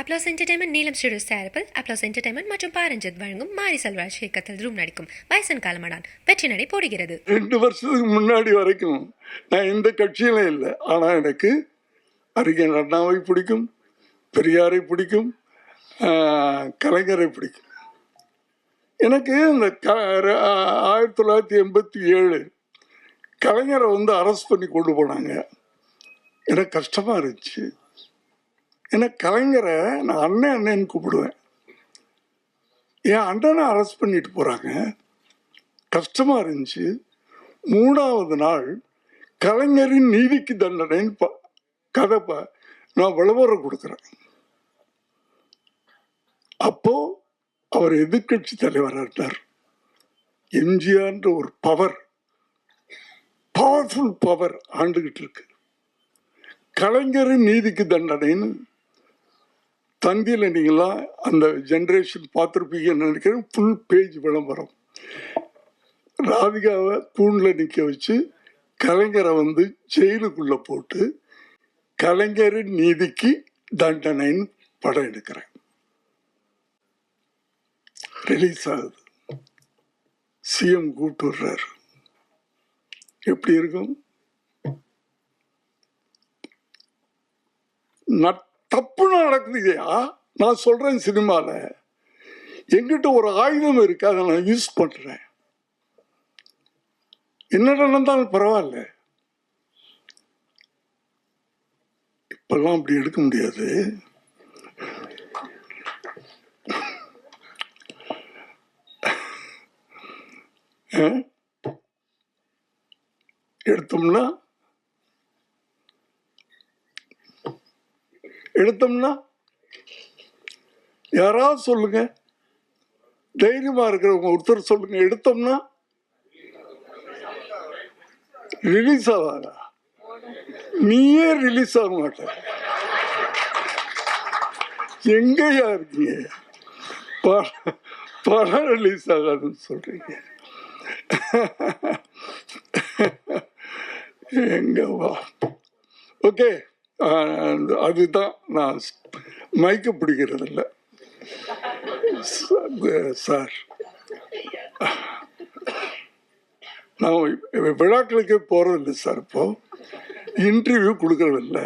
Applause entertainment Neelam studio சேரப்பில் applause entertainment மற்றும் பாரஞ்சத் வழங்கும் மாரி செல்வராஜ் இயக்கத்தில் ரூம் நடிக்கும் வயசன் காலமடான் வெற்றி நடை போடுகிறது. ரெண்டு வருஷத்துக்கு முன்னாடி வரைக்கும் நான் எந்த கட்சியில இல்லை. ஆனால் எனக்கு அறிஞர் அண்ணாவை பிடிக்கும் பெரியாரை பிடிக்கும் கலைஞரை பிடிக்கும். எனக்கு இந்த க ஆயிரத்தி தொள்ளாயிரத்தி எண்பத்தி ஏழு கலைஞரை வந்து அரெஸ்ட் பண்ணி கொண்டு போனாங்க. எனக்கு கஷ்டமாக இருந்துச்சு. ஏன்னா கலைஞரை நான் அண்ணன் அண்ணன்னு கூப்பிடுவேன். என் அண்ணனை அரெஸ்ட் பண்ணிட்டு போகிறாங்க கஷ்டமாக இருந்துச்சு. மூணாவது நாள் கலைஞரின் நீதிக்கு தண்டனைன்னு ப கதை நான் விளம்பரம் கொடுக்குறேன். அப்போ அவர் எதிர்க்கட்சி தலைவராக இருந்தார் எம்ஜிஆர்ன்ற ஒரு பவர் பவர்ஃபுல் பவர் ஆண்டுகிட்டு இருக்கு. கலைஞரின் நீதிக்கு தண்டனைன்னு தந்தியில் நீங்களாம் அந்த ஜென்ரேஷன் பார்த்துருப்பீங்கன்னு நினைக்கிறேன். ஃபுல் பேஜ் விளம்பரம். ராதிகாவை கூண்டில் நிற்க வச்சு கலைஞரை வந்து ஜெயிலுக்குள்ளே போட்டு கலைஞரின் நீதிக்கு தண்டனைன்னு படம் எடுக்கிறேன் ரிலீஸ் ஆகுது. சிஎம் கூப்பிட்டு விடுறாரு எப்படி இருக்கும்? நட் தப்பு நடக்குதுயா நான் சொல்றேன் சினிமாவில் எங்கிட்ட ஒரு ஆயுதம் இருக்கு அதை நான் யூஸ் பண்றேன். என்ன நடந்தாலும் பரவாயில்ல. இப்பெல்லாம் அப்படி எடுக்க முடியாது. ஆ? எடுத்தோம்னா எடுத்தோம்னா யாராவது சொல்லுங்க. தைரியமா இருக்கிறவங்க ஒருத்தர் சொல்லுங்க. எடுத்தோம்னா ரிலீஸ் ஆகாதா நீயே ரிலீஸ் ஆக மாட்ட எங்கயா இருக்கீங்க? படம் ரிலீஸ் ஆகாதுன்னு சொல்றீங்க. எங்க வா. ஓகே அதுதான் நான் மைக்க பிடிக்கிறதில்ல. சார். நான் விழாக்களுக்கே போறதில்லை சார் இப்போ. இன்டர்வியூ கொடுக்கறதில்ல.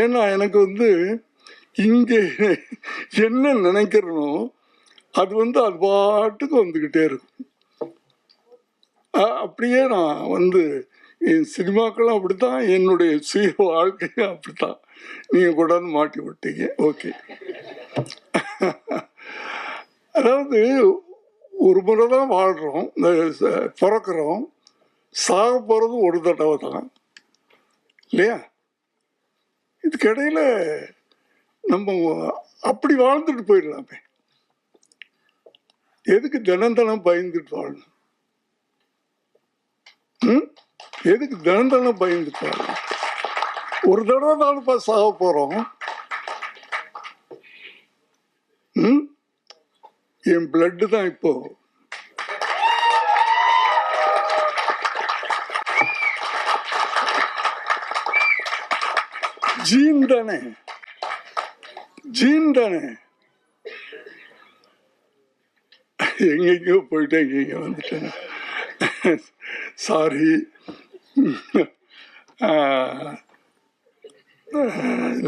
ஏன்னா எனக்கு வந்து இங்கே என்ன நினைக்கிறனோ அது வந்து அது பாட்டுக்கு வந்துக்கிட்டே இருக்கும். அப்படியே நான் வந்து என் சினிமாக்களும் அப்படித்தான் என்னுடைய சுய வாழ்க்கையும் அப்படித்தான். நீங்கள் கொண்டாந்து மாட்டி விட்டீங்க. ஓகே. அதாவது ஒரு முறை தான் வாழ்கிறோம் இந்த பிறக்கிறோம். சாக போகிறது ஒரு தடவை தான். இல்லையா? இதுக்கிடையில் நம்ம அப்படி வாழ்ந்துட்டு போயிடலாமே. எதுக்கு தினம் தினம் பயந்துட்டு வாழணும்? ம்? எதுக்கு தினம் தினம் ஒரு தடவை தானப்பா சாக போகிறோம் ம்? என் பிளட்டு தான் இப்போ. ஜீன் தானே? ஜீன் தானே? எங்கெங்கயோ போயிட்டேன் எங்கெங்க வந்துட்டேன். சாரி.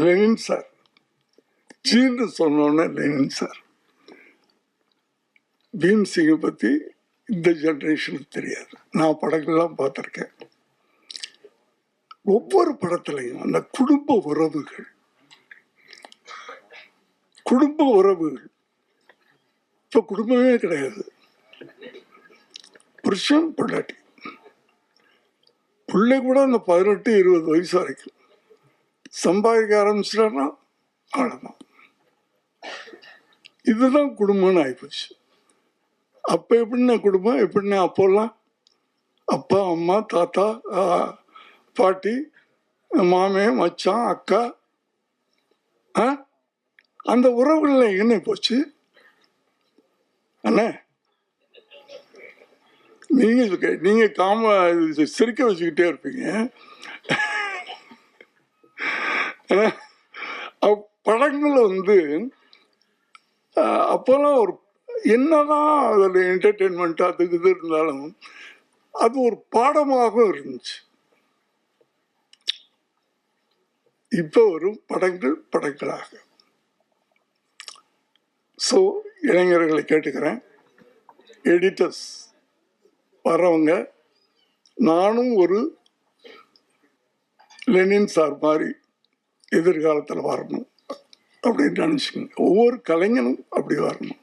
Lenin sir. ஜீன்னு சொன்னோன்னே லெனின் சார். பீம் சிங்கை பற்றி இந்த ஜென்ரேஷனுக்கு தெரியாது. நான் படங்கள்லாம் பார்த்துருக்கேன். ஒவ்வொரு படத்துலையும் அந்த குடும்ப உறவுகள் குடும்ப உறவுகள். இப்போ குடும்பமே கிடையாது. புருஷன் பொண்டாட்டி. பிள்ளை கூட அந்த பதினெட்டு இருபது வயசு வரைக்கும். சம்பாதிக்க ஆரம்பிச்சிட்டான்னா அவ்வளோதான் இதுதான் குடும்பம்னு ஆகிப்போச்சு அப்போ எப்படின்னா குடும்பம்? எப்படின்னா அப்போல்லாம்? அப்பா அம்மா தாத்தா பாட்டி மாமே மச்சான் அக்கா ஆ? அந்த உறவுகளில் என்ன போச்சு? அண்ணே? நீங்க இதுக்கு- நீங்க காம சிரிக்க வச்சுக்கிட்டே இருப்பீங்க. படங்கள் வந்து அப்போல்லாம் ஒரு என்னதான் அதில் என்டர்டெயின்மெண்ட் அதுக்கு இது இருந்தாலும் அது ஒரு பாடமாகவும் இருந்துச்சு. இப்போ வரும் படங்கள் படங்களாக. ஸோ இளைஞர்களை கேட்டுக்கிறேன். எடிட்டர்ஸ் வர்றவங்க நானும் ஒரு லெனின் சார் மாதிரி எதிர்காலத்தில் வரணும் அப்படின்னு நினச்சிக்கோங்க. ஒவ்வொரு கலைஞனும் அப்படி வரணும்.